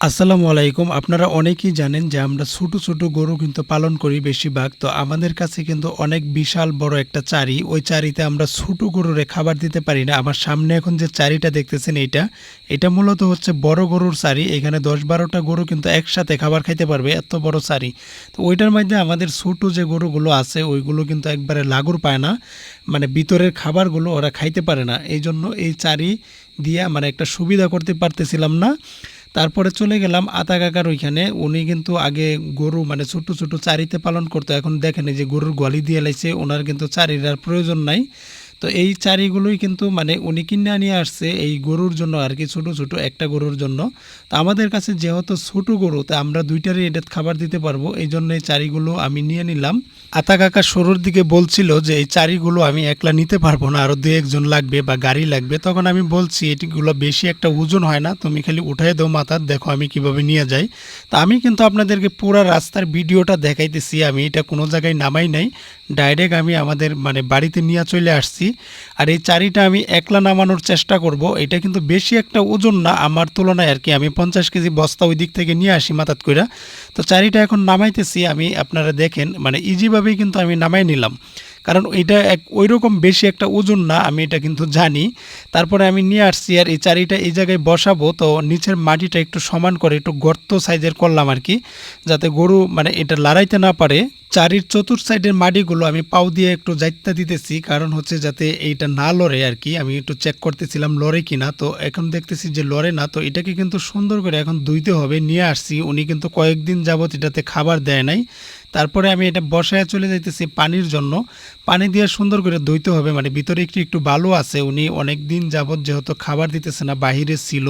আসসালামু আলাইকুম। আপনারা অনেকেই জানেন যে আমরা ছোট ছোট গরু কিন্তু পালন করি বেশিরভাগ। তো আমাদের কাছে কিন্তু অনেক বিশাল বড় একটা চারি। ওই চারিতে আমরা ছোট গরুরে খাবার দিতে পারি না। আমার সামনে এখন যে চারিটা দেখতেছেন এইটা, এটা মূলত হচ্ছে বড় গরুর চারি। এখানে দশ, বারোটা গরু কিন্তু একসাথে খাবার খাইতে পারবে, এত বড় চারি। তো ওইটার মধ্যে আমাদের ছোট যে গরুগুলো আছে, ওইগুলো কিন্তু একবারে লাগুর পায় না। মানে ভিতরের খাবারগুলো ওরা খাইতে পারে না। এই জন্য এই চারি দিয়ে মানে একটা সুবিধা করতে পারতেছিলাম না। তারপরে চলে গেলাম আতা কাকার ওইখানে। উনি কিন্তু আগে গরু মানে ছোট ছোট চারিতে পালন করতো। এখন দেখেন যে গরুর গলি দিয়ে লাইছে, ওনার কিন্তু চারির আর প্রয়োজন নাই। তো এই চারিগুলোই কিন্তু মানে উনি কিনে নিয়ে আসছে এই গরুর জন্য আর কি, ছোট ছোট একটা গরুর জন্য। তো আমাদের কাছে যেহেতু ছোট গরু, তো আমরা দুইটারই এটা খাবার দিতে পারব, এই জন্য এই চারিগুলো আমি নিয়ে নিলাম। আতা কাকা শুরুর দিকে বলছিল যে এই চারিগুলো আমি একলা নিতে পারব না আরও দু একজন লাগবে বা গাড়ি লাগবে। তখন আমি বলছি, এটিগুলো বেশি একটা ওজন হয় না, তুমি খালি উঠাই দাও মাথার দেখো আমি কীভাবে নিয়ে যাই। তা আমি কিন্তু আপনাদেরকে পুরো রাস্তার ভিডিওটা দেখাইতেছি, আমি এটা কোনো জায়গায় নামাই নাই। ডাইরেক্ট আমি আমাদের মানে বাড়িতে নিয়ে চলে আসছি। আর এই চারিটা আমি একলা নামানোর চেষ্টা করব। এটা কিন্তু বেশি একটা ওজন না, আমার তুলনায় আর কি। আমি পঞ্চাশ কেজি বস্তা ওই দিক থেকে নিয়ে আসি মাথাত কইরা। তো চারিটা এখন নামাইতেছি, আমি আপনারা দেখেন মানে ইজিভাবেই কিন্তু আমি নামাই নিলাম। কারণ এটা এক ওই রকম বেশি একটা ওজন না, আমি এটা কিন্তু জানি। তারপরে আমি নিয়ে আসছি আর এই চারিটা এই জায়গায় বসাবো, তো নিচের মাটিটা একটু সমান করে, একটু গর্ত সাইজের করলাম আর কি, যাতে গরু মানে এটা লড়াইতে না পারে। চারির চতুর সাইডের মাটিগুলো আমি পাও দিয়ে একটু যাইতে দিতেছি, কারণ হচ্ছে যাতে এইটা না লড়ে আর কি। আমি একটু চেক করতেছিলাম লড়ে কিনা তো এখন দেখতেছি যে লড়ে না, তো এটাকে কিন্তু সুন্দর করে এখন ধুইতে হবে। নিয়ে আসছি, উনি কিন্তু কয়েকদিন যাবত এটাতে খাবার দেয় নাই। তারপরে আমি এটা বসায় চলে যাইতেছি পানির জন্য। পানি দিয়ে সুন্দর করে ধুইতে হবে মানে ভিতরে একটু একটু বালু আছে, উনি অনেক দিন যাবত যেহেতু খাবার দিতেছে না, বাহিরে ছিল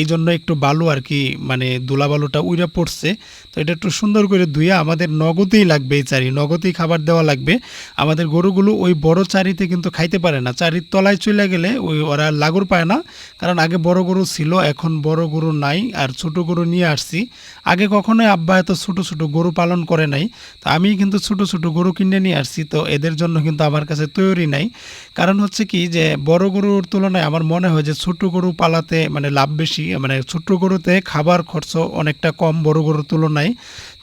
এই জন্য একটু বালু আর কি মানে দোলা বালুটা উইরা পড়ছে। তো এটা একটু সুন্দর করে ধুয়ে আমাদের নগদেই লাগবে এই চারি, নগদেই খাবার দেওয়া লাগবে। আমাদের গরুগুলো ওই বড় চারিতে কিন্তু খাইতে পারে না, চারির তলায় চলে গেলে ওই ওরা লাগুর পায় না, কারণ আগে বড় গরু ছিল, এখন বড় গরু নাই, আর ছোট গরু নিয়ে আসছি। আগে কখনোই আব্বা এত ছোট ছোট গরু পালন করে নাই তো আমি কিন্তু ছোট ছোট গরু কিনে নিয়ে আসছি, তো এদের জন্য কিন্তু আমার কাছে তৈরি নাই। কারণ হচ্ছে কি যে, বড় গরুর তুলনায় আমার মনে হয় যে, ছোট গরু পালাতে মানে লাভ বেশি মানে ছোট গরুতে খাবার খরচ অনেকটা কম বড় গরুর তুলনায়।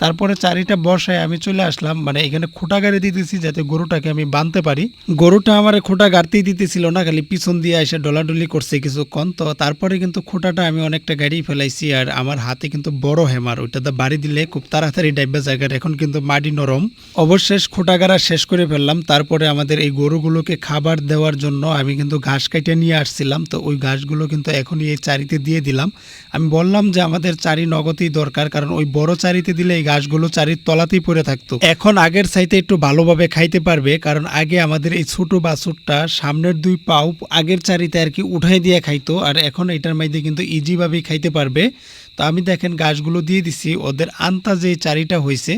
তারপরে চারিটা বসায় আমি চলে আসলাম মানে এখানে খোটা গাড়ি দিতেছি যাতে গরুটাকে আমি বাঁধতে পারি। গরুটা আমার খোটা গাড়তেই দিতেছিল না, খালি পিছন দিয়ে এসে ডলাডলি করছে কিছুক্ষণ, তো তারপরে কিন্তু খোটাটা আমি অনেকটা গাড়ি ফেলাইছি, আর আমার হাতে কিন্তু বড় হেমার ওইটাতে বাড়ি দিলে খুব তাড়াতাড়ি ডাইবা জায়গার এখন কিন্তু মাটি নরম। অবশেষ খোটাগাড়া শেষ করে ফেললাম। তারপরে আমাদের এই গরুগুলোকে খাবার দেওয়ার জন্য আমি কিন্তু ঘাস কাটে নিয়ে আসছিলাম। তো ওই ঘাসগুলো কিন্তু এখনই এই চারিতে দিয়ে দিলাম। আমি বললাম যে আমাদের চারি নগদই দরকার, কারণ ওই বড় চারিতে দিলে এই ঘাসগুলো চারির তলাতেই পড়ে থাকতো। এখন আগের সাইতে একটু ভালোভাবে খাইতে পারবে, কারণ আগে আমাদের এই ছোট বাছুরটা সামনের দুই পাও আগের চারিতে আর কি উঠাই দিয়ে খাইতো, আর এখন এটার মধ্যে কিন্তু ইজিভাবেই খাইতে পারবে। তো আমি দেখেন গাছগুলো দিয়ে দিছি। ওদের আন্তা যে চারিটা হয়েছে